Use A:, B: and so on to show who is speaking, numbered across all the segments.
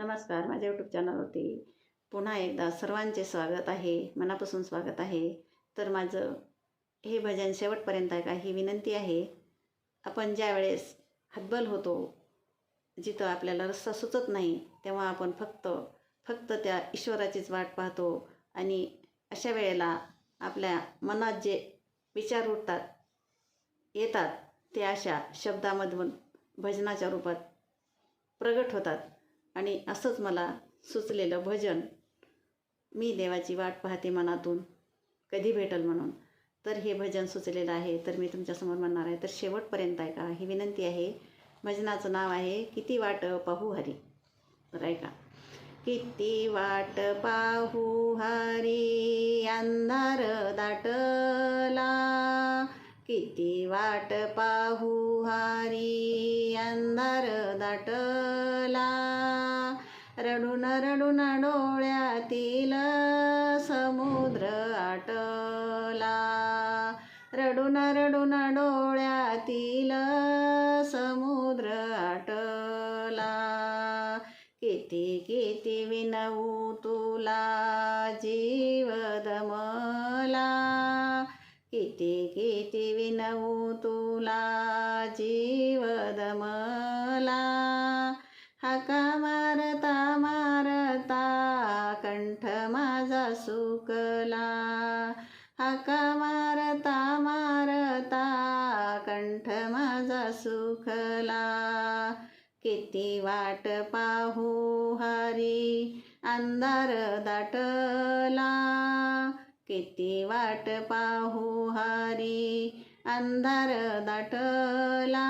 A: नमस्कार माझ्या यूट्यूब चॅनलवरती पुन्हा एकदा सर्वांचे स्वागत आहे मनापासून स्वागत आहे. तर माझं हे भजन शेवटपर्यंत आहे का ही विनंती आहे. आपण ज्या वेळेस हतबल होतो जिथं आपल्याला रस्ता सुचत नाही तेव्हा आपण फक्त फक्त त्या ईश्वराचीच वाट पाहतो आणि अशा वेळेला आपल्या मनात जे विचार उठतात येतात ते अशा शब्दामधून भजनाच्या रूपात प्रगट होतात. आणि असंच मला सुचलेलं भजन मी देवाची वाट पाहते मनातून कधी भेटल म्हणून. तर हे भजन सुचलेलं आहे तर मी तुमच्यासमोर म्हणणार आहे तर शेवटपर्यंत आहे का ही विनंती आहे भजनाचं नाव आहे किती वाट पाहू हरी? तर ऐका. किती वाट पाहू हरी अंधार दाटला. किती वाट पाहू हरी अंधार दाटला. रडून रडून डोळ्यातील समुद्र आटला. रडून रडून डोळ्यातील समुद्र आटला. किती किती विनवू तुला जीव दमला. किती किती विनवू तुला जीव दमला. मारता मारता कंठ माझा सुखला. किती वाट पाहू हरी अंधार दाटला. किती वाट पाहू हरी अंधार दाटला.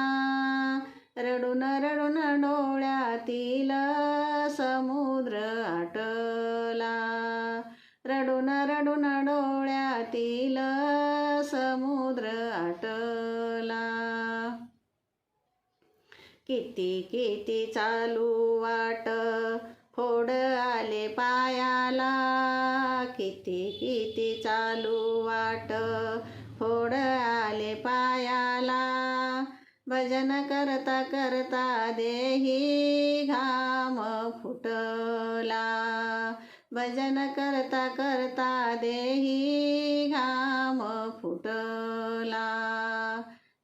A: रडून रडून डोळ्यातील समुद्र आटला. रडून रडून डोळ्यातील समुद्र आटला. किती किती चालू वाट फोड आले पायाला. किती किती चालू वाट फोड आले पायाला. भजन करता करता देही घाम फुटला. भजन करता करता देही घाम फुटला.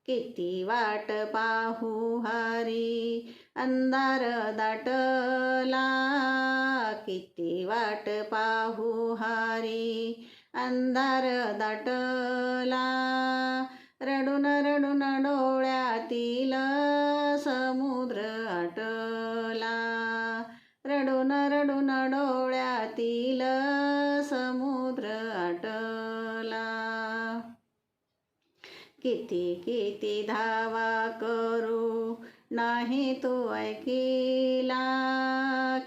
A: किती वाट पाहू हरी अंधार दाटला. किती वाट पाहू हरी अंधार दाटला. रडून रडून डोळ्यातील समुद्र आटला. रडून रडून डोळ्यातील समुद्र आटला. किती किती धावा करू नाही तू ऐकिला.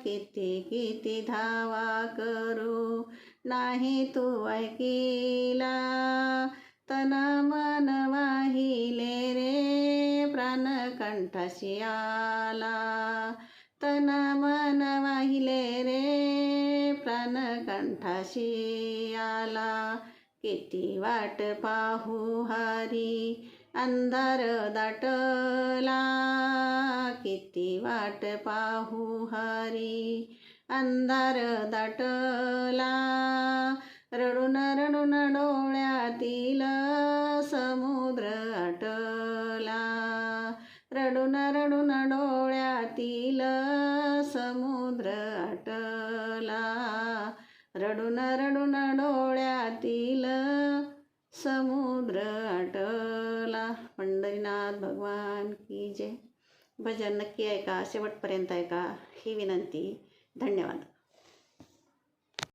A: किती किती धावा करू नाही तू ऐकिला. तन मन वाहिले रे प्राणकंठाशी आला. तन मन वाहिले रे प्राण कंठाशी आला किती वाट पाहू हारी अंधार दाटला. किती वाट पाहू हारी अंधार दाटला. रडून रडून डोळ्यातील समुद्र आटला. रडून रडून रडून रडून डोळ्यातील समुद्र आटला. पंढरीनाथ भगवान की जय. भजन नक्की ऐका शेवटपर्यंत ऐका. ही विनंती. धन्यवाद.